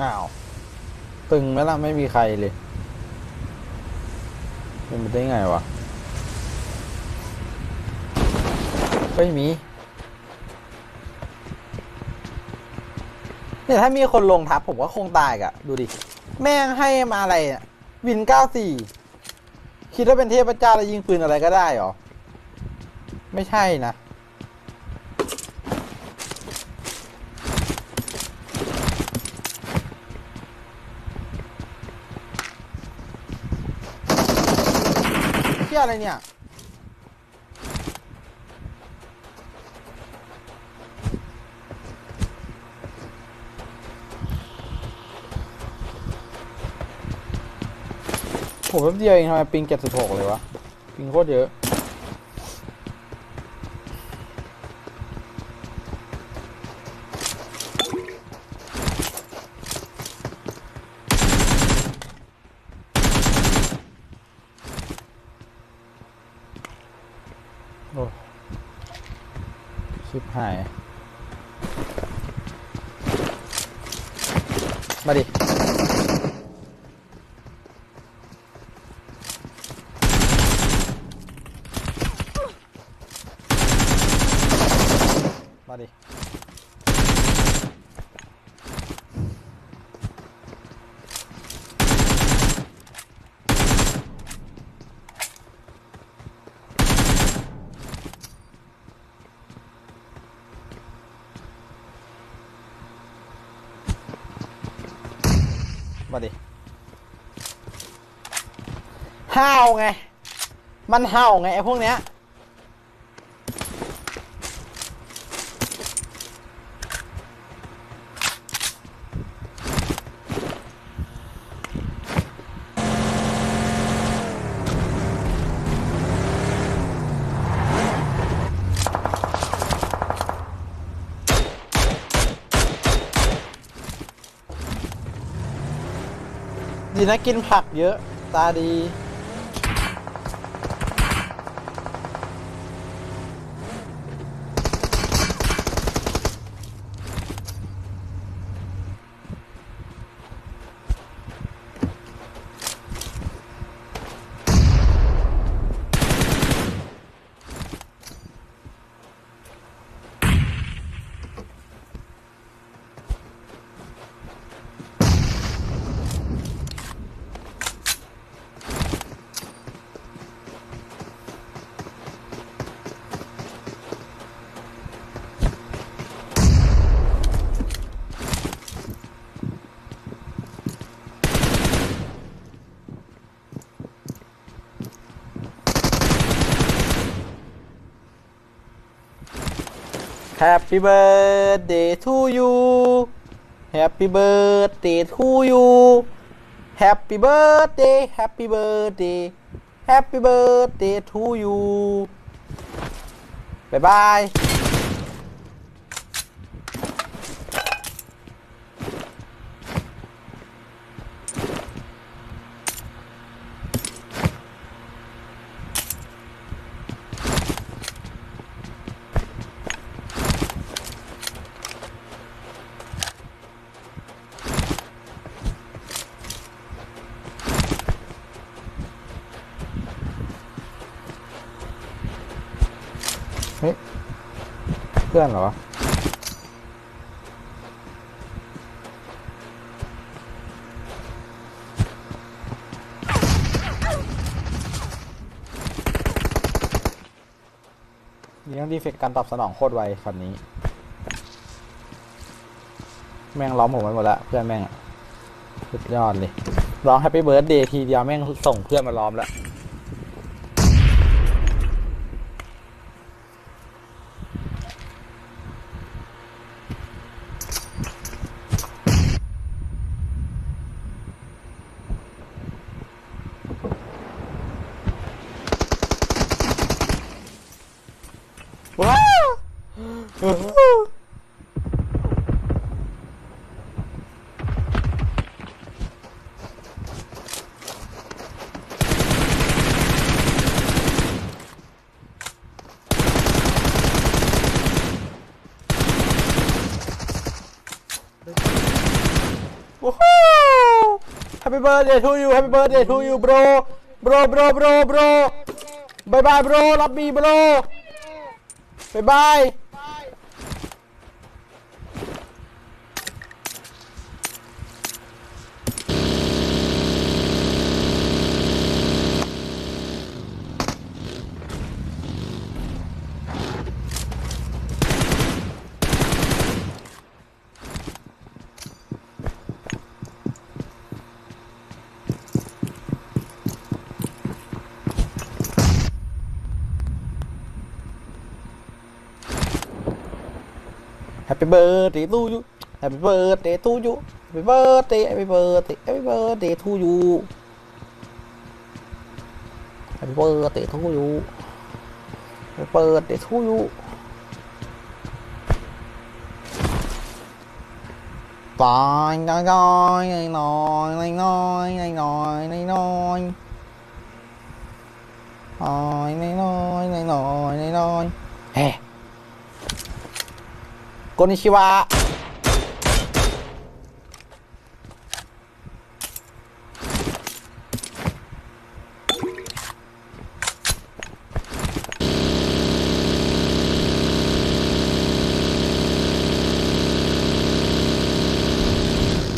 อ้าว ตึงไหมล่ะ ไม่มีใครเลย เป็นไปได้ไงวะไม่มี เนี่ยถ้ามีคนลงทับผมก็คงตายกะดูดิ แม่งให้มาอะไรอะวินเก้าสี่คิดว่าเป็นเทพเจ้าแล้วยิงปืนอะไรก็ได้หรอ ไม่ใช่นะ ที่อะไรเนี่ย ผมแป๊บเดียวเองทำไมปิงเจ็ดสิบหกเลยวะ ปิงโคตรเยอะ Buddy. มาดิห้าวไง มันเห่าไงไอ้พวกเนี้ย ดีนะกินผักเยอะ ตาดี Happy birthday to you Happy birthday to you Happy birthday Happy birthday Happy birthday to you บ๊ายบาย เฮ้ยเพื่อนเหรอวะยังดีเฟกต์การตอบสนองโคตรไวคันนี้ แม่งล้อมผมไปหมดละเพื่อนแม่งสุดยอดเลยร้องแฮปปี้เบิร์ดเดย์ทีเดียวแม่งส่งเพื่อนมาล้อมแล้วาว โอ้โห Happy birthday to you Happy birthday to you bro bro bro bro bro บายบาย bro รับบี bro บายบาย Happy birthday to you Happy birthday to you Happy birthday Happy birthday Happy birthday to you Happy birthday to you Happy birthday to you Rồi, rồi, rồi, rồi, rồi, rồi, rồi, rồi, rồi, rồi. Rồi, rồi, rồi, rồi, rồi, rồi. こんにちは。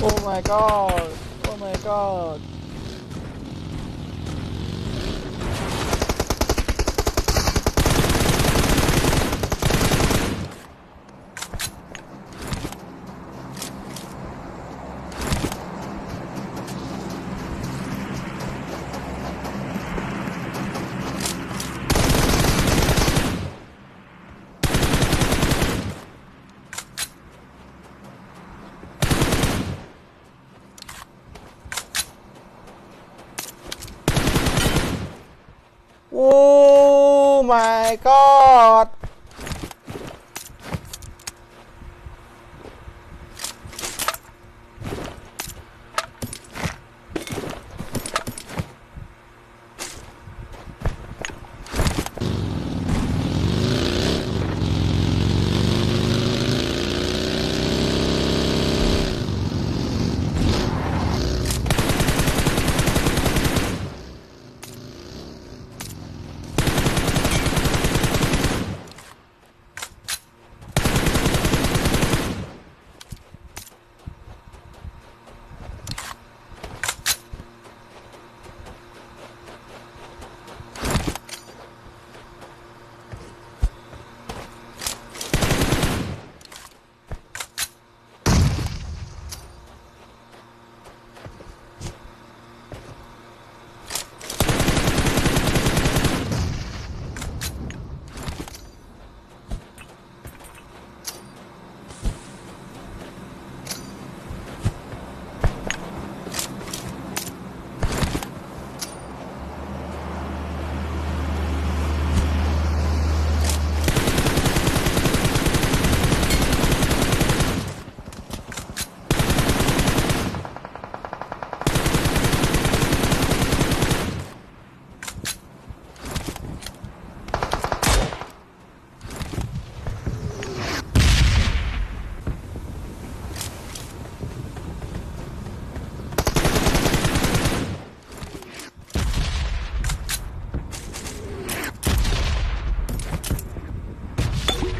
Oh my god! Oh my god! My god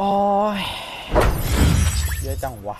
โอ้ยเยอะจังวะ